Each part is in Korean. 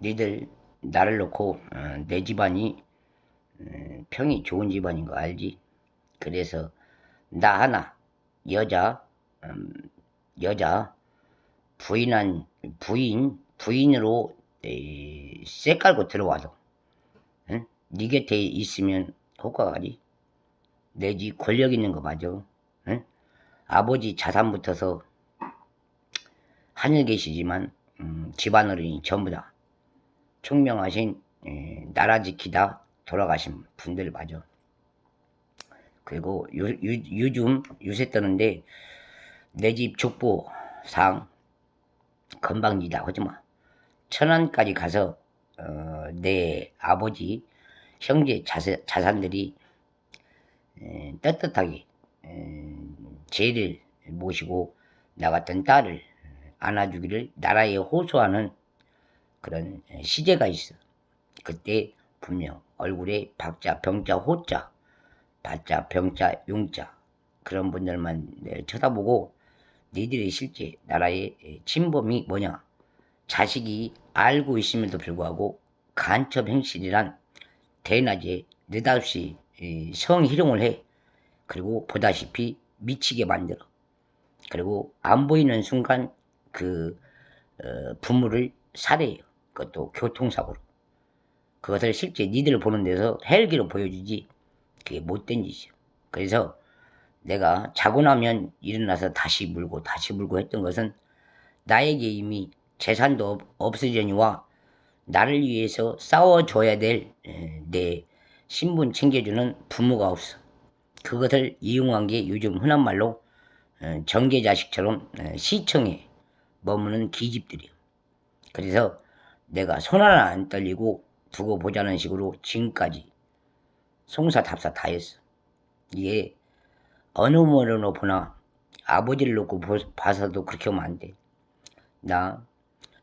니들 나를 놓고 어, 내 집안이 음, 평이 좋은 집안인 거 알지? 그래서 나 하나 여자 음, 여자 부인한 부인 부인으로 에, 쇠 깔고 들어와도 응? 네 곁에 있으면 효과가 가지 내 집 권력 있는 거 맞아 응? 아버지 자산부터서 하늘 계시지만 음, 집안어른이 전부 다 총명하신 에, 나라 지키다 돌아가신 분들 맞아. 그리고 요, 요, 요즘 요새 뜨는데 내 집 족보상 건방지다 하지마. 천안까지 가서 어, 내 아버지 형제 자사, 자산들이 에, 떳떳하게 에, 죄를 모시고 나 같은 딸을 안아주기를 나라에 호소하는 그런 시제가 있어. 그때 분명 얼굴에 박자, 병자, 호자, 바자, 병자, 용자 그런 분들만 내 쳐다보고 니들이 실제 나라의 침범이 뭐냐? 자식이 알고 있음에도 불구하고 간첩 행실이란 대낮에 느닷없이 이 성희롱을 해. 그리고 보다시피 미치게 만들어. 그리고 안 보이는 순간 그 어, 부모를 살해해요 그것도 교통사고로 그것을 실제 니들 보는 데서 헬기로 보여주지 그게 못된 짓이야 그래서 내가 자고 나면 일어나서 다시 물고 다시 물고 했던 것은 나에게 이미 재산도 없- 없으려니와 나를 위해서 싸워줘야 될 내 신분 챙겨주는 부모가 없어. 그것을 이용한 게 요즘 흔한 말로 어, 정계자식처럼 어, 시청에 머무는 기집들이요. 그래서 내가 손 하나 안 떨리고 두고 보자는 식으로 지금까지 송사답사 다 했어. 이게 어느 면으로 보나 아버지를 놓고 보- 봐서도 그렇게 하면 안 돼. 나,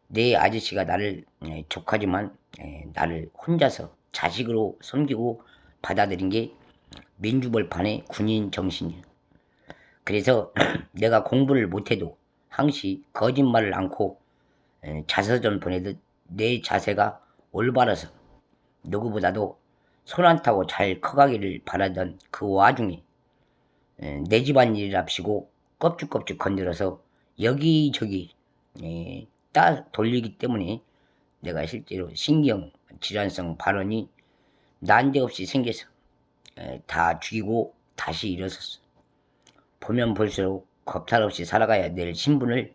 내 아저씨가 나를 에, 족하지만 에, 나를 혼자서 자식으로 섬기고 받아들인 게 민주벌판의 군인 정신이야. 그래서 내가 공부를 못해도 항시 거짓말을 않고 에, 자서전 보내듯 내 자세가 올바라서 누구보다도 손 안 타고 잘 커가기를 바라던 그 와중에 에, 내 집안 일이랍시고 껍죽껍죽 건드려서 여기저기 에, 따 돌리기 때문에 내가 실제로 신경 질환성 발언이 난데없이 생겨서 에, 다 죽이고 다시 일어섰어. 보면 볼수록 겁탈 없이 살아가야 될 신분을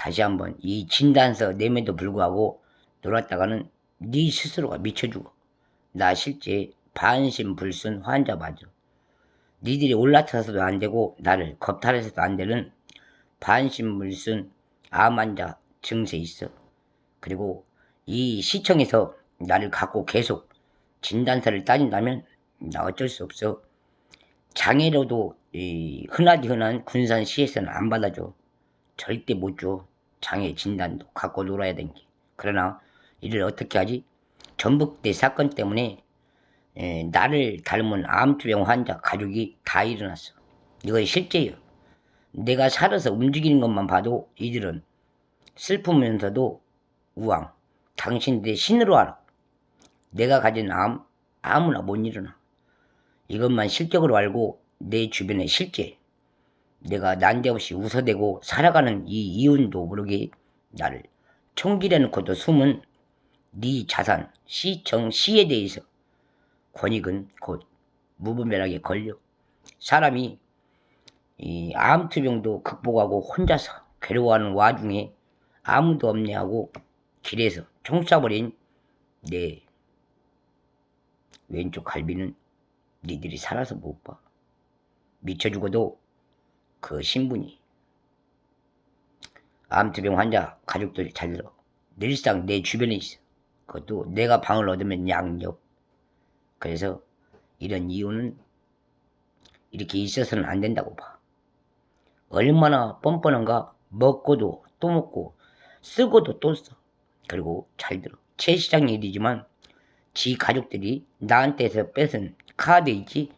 다시 한번 이 진단서 내면도 불구하고 놀았다가는 네 스스로가 미쳐주고 나 실제 반신불순 환자 맞아. 니들이 올라타서도 안 되고 나를 겁탈해서도 안 되는 반신불순 암 환자 증세 있어. 그리고 이 시청에서 나를 갖고 계속 진단서를 따진다면 나 어쩔 수 없어. 장애로도 이 흔하디 흔한 군산시에서는 안 받아줘. 절대 못 줘. 장애 진단도 갖고 놀아야 되는 게. 그러나 이를 어떻게 하지? 전북대 사건 때문에 에, 나를 닮은 암투병 환자 가족이 다 일어났어. 이거 실제예요. 내가 살아서 움직이는 것만 봐도 이들은 슬프면서도 우왕. 당신들의 신으로 알아. 내가 가진 암 아무나 못 일어나. 이것만 실적으로 알고 내 주변에 실제 내가 난데없이 웃어대고 살아가는 이 이윤도 모르게 나를 총질해 놓고도 숨은 네 자산, 시청, 시에 대해서 권익은 곧 무분별하게 걸려. 사람이 이 암투병도 극복하고 혼자서 괴로워하는 와중에 아무도 없네 하고 길에서 총 쏴버린 내 왼쪽 갈비는 니들이 살아서 못 봐. 미쳐 죽어도 그 신분이 암투병 환자 가족들이 잘 들어. 늘상 내 주변에 있어. 그것도 내가 방을 얻으면 양옆. 그래서 이런 이유는 이렇게 있어서는 안 된다고 봐. 얼마나 뻔뻔한가 먹고도 또 먹고 쓰고도 또 써. 그리고 잘 들어. 최 시장 일이지만 지 가족들이 나한테서 뺏은 카드 있지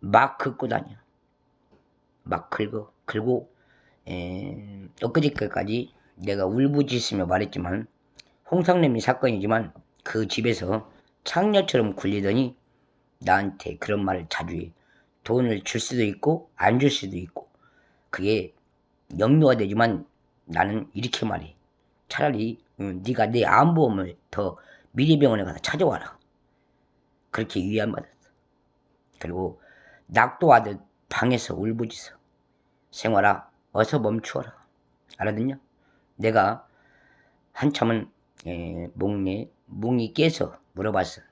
막 긁고 다녀. 막 긁어. 긁고 에, 엊그저께까지 내가 울부짖으며 말했지만 홍상래미 사건이지만 그 집에서 창녀처럼 굴리더니 나한테 그런 말을 자주 해. 돈을 줄 수도 있고 안 줄 수도 있고 그게 염려가 되지만 나는 이렇게 말해. 차라리 음, 네가 내 암보험을 더 미래병원에 가서 찾아와라. 그렇게 위안받았어. 그리고 낙도하듯 방에서 울부짖어. 생활아 어서 멈추어라. 알아듣냐? 내가 한참은 에, 목내 뭉이 깨서 물어봤어.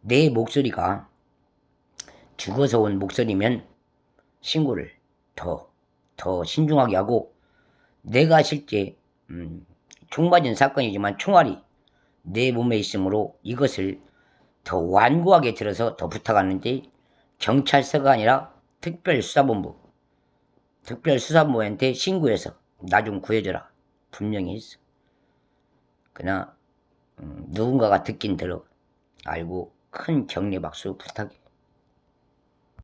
내 목소리가 죽어서 온 목소리면 신고를 더, 더 신중하게 하고 내가 실제 음, 총 맞은 사건이지만 총알이 내 몸에 있으므로 이것을 더 완고하게 들어서 더 부탁하는데 경찰서가 아니라 특별수사본부 특별수사본부한테 신고해서 나 좀 구해줘라. 분명히 했어. 그러나 음, 누군가가 듣긴 들어 알고 큰 격려 박수 부탁해